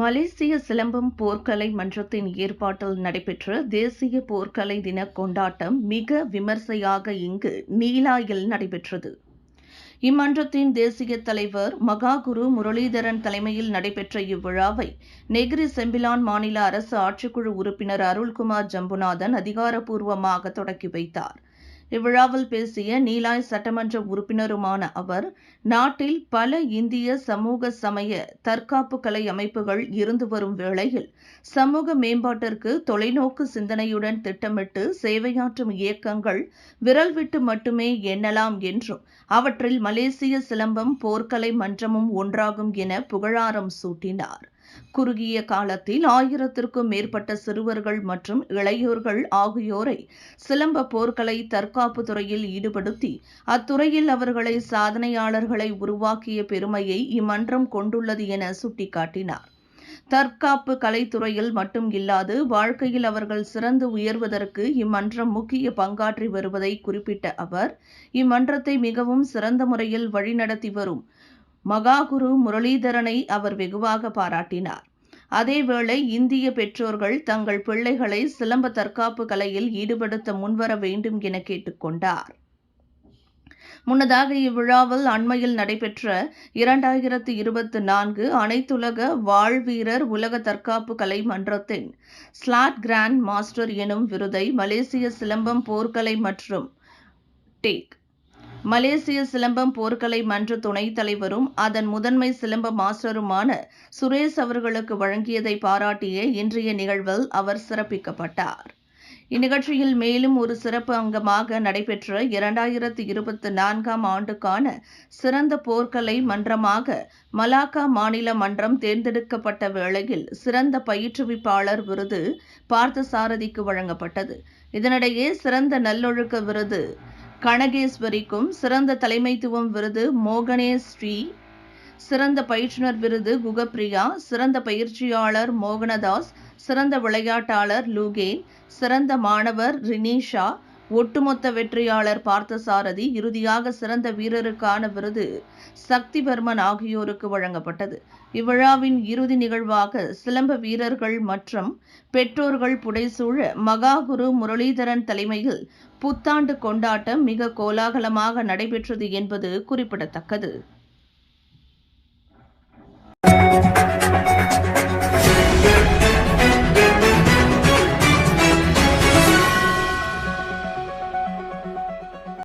மலேசிய சிலம்பம் போர்க்கலை மன்றத்தின் ஏற்பாட்டில் நடைபெற்ற தேசிய போர்க்கலை தின கொண்டாட்டம் மிக விமர்சையாக இங்கு நீலாயில் நடைபெற்றது. இம்மன்றத்தின் தேசிய தலைவர் மகாகுரு முரளிதரன் தலைமையில் நடைபெற்ற இவ்விழாவை நெகிரி செம்பிலான் மாநில அரசு ஆட்சிக்குழு உறுப்பினர் அருள்குமார் ஜம்புநாதன் அதிகாரப்பூர்வமாக தொடக்கி வைத்தார். இவ்விழாவில் பேசிய நீலாய் சட்டமன்ற உறுப்பினருமான அவர் நாட்டில் பல இந்திய சமூக சமய தற்காப்பு கலை அமைப்புகள் இருந்து வரும் வேளையில் சமூக மேம்பாட்டிற்கு தொலைநோக்கு சிந்தனையுடன் திட்டமிட்டு சேவையாற்றும் இயக்கங்கள் விரல் விட்டு மட்டுமே எண்ணலாம் என்றும் அவற்றில் மலேசிய சிலம்பம் போர்க்கலை மன்றமும் ஒன்றாகும் என புகழாரம் சூட்டினார். குறுகிய காலத்தில் ஆயிரத்திற்கும் மேற்பட்ட சிறுவர்கள் மற்றும் இளையோர்கள் ஆகியோரை சிலம்ப போர்க்கலை தற்காப்பு துறையில் ஈடுபடுத்தி அத்துறையில் அவர்களை சாதனையாளர்களை உருவாக்கிய பெருமையை இம்மன்றம் கொண்டுள்ளது என சுட்டிக்காட்டினார். தற்காப்பு கலைத்துறையில் மட்டும் இல்லாது வாழ்க்கையில் அவர்கள் சிறந்து உயர்வதற்கு இம்மன்றம் முக்கிய பங்காற்றி வருவதை குறிப்பிட்ட அவர் இம்மன்றத்தை மிகவும் சிறந்த முறையில் வழிநடத்தி வரும் மகாகுரு முரளிதரனை அவர் வெகுவாக பாராட்டினார். அதேவேளை இந்திய பெற்றோர்கள் தங்கள் பிள்ளைகளை சிலம்ப தற்காப்பு கலையில் ஈடுபடுத்த முன்வர வேண்டும் என கேட்டுக்கொண்டார் முன்னதாக இவ்விழாவில் அண்மையில் நடைபெற்ற இரண்டாயிரத்து இருபத்தி நான்கு அனைத்துலக வாழ்வீரர் உலக தற்காப்பு கலை மன்றத்தின் ஸ்லாட் கிராண்ட் மாஸ்டர் எனும் விருதை மலேசிய சிலம்பம் போர்க்கலை மற்றும் டேக் மலேசிய சிலம்பம் போர்க்கலை மன்ற துணைத் தலைவரும் அதன் முதன்மை சிலம்ப மாஸ்டருமான சுரேஷ் அவர்களுக்கு வழங்கியதை பாராட்டிய இன்றைய நிகழ்வில் அவர் சிறப்பிக்கப்பட்டார். இந்நிகழ்ச்சியில் மேலும் ஒரு சிறப்பு அங்கமாக நடைபெற்ற இரண்டாயிரத்து இருபத்தி நான்காம் ஆண்டுக்கான சிறந்த போர்க்கலை மன்றமாக மலாக்கா மாநில மன்றம் தேர்ந்தெடுக்கப்பட்ட வேளையில் சிறந்த பயிற்றுவிப்பாளர் விருது பார்த்தசாரதிக்கு வழங்கப்பட்டது. இதனிடையே சிறந்த நல்லொழுக்க விருது கனகேஸ்வரிக்கும் சிறந்த தலைமைத்துவம் விருது மோகனே ஸ்ரீ. சிறந்த பயிற்றுனர் விருது குகப்பிரியா. சிறந்த பயிற்சியாளர் மோகனதாஸ். சிறந்த விளையாட்டாளர் லூகேன். சிறந்த மாணவர் ரினிஷா. ஒட்டுமொத்த வெற்றியாளர் பார்த்தசாரதி இறுதியாக சிறந்த வீரருக்கான விருது சக்திபர்மன் ஆகியோருக்கு வழங்கப்பட்டது. இவ்விழாவின் இறுதி நிகழ்வாக சிலம்ப வீரர்கள் மற்றும் பெற்றோர்கள் புடைசூழ மகாகுரு முரளிதரன் தலைமையில் புத்தாண்டு கொண்டாட்டம் மிக கோலாகலமாக நடைபெற்றது என்பது குறிப்பிடத்தக்கது.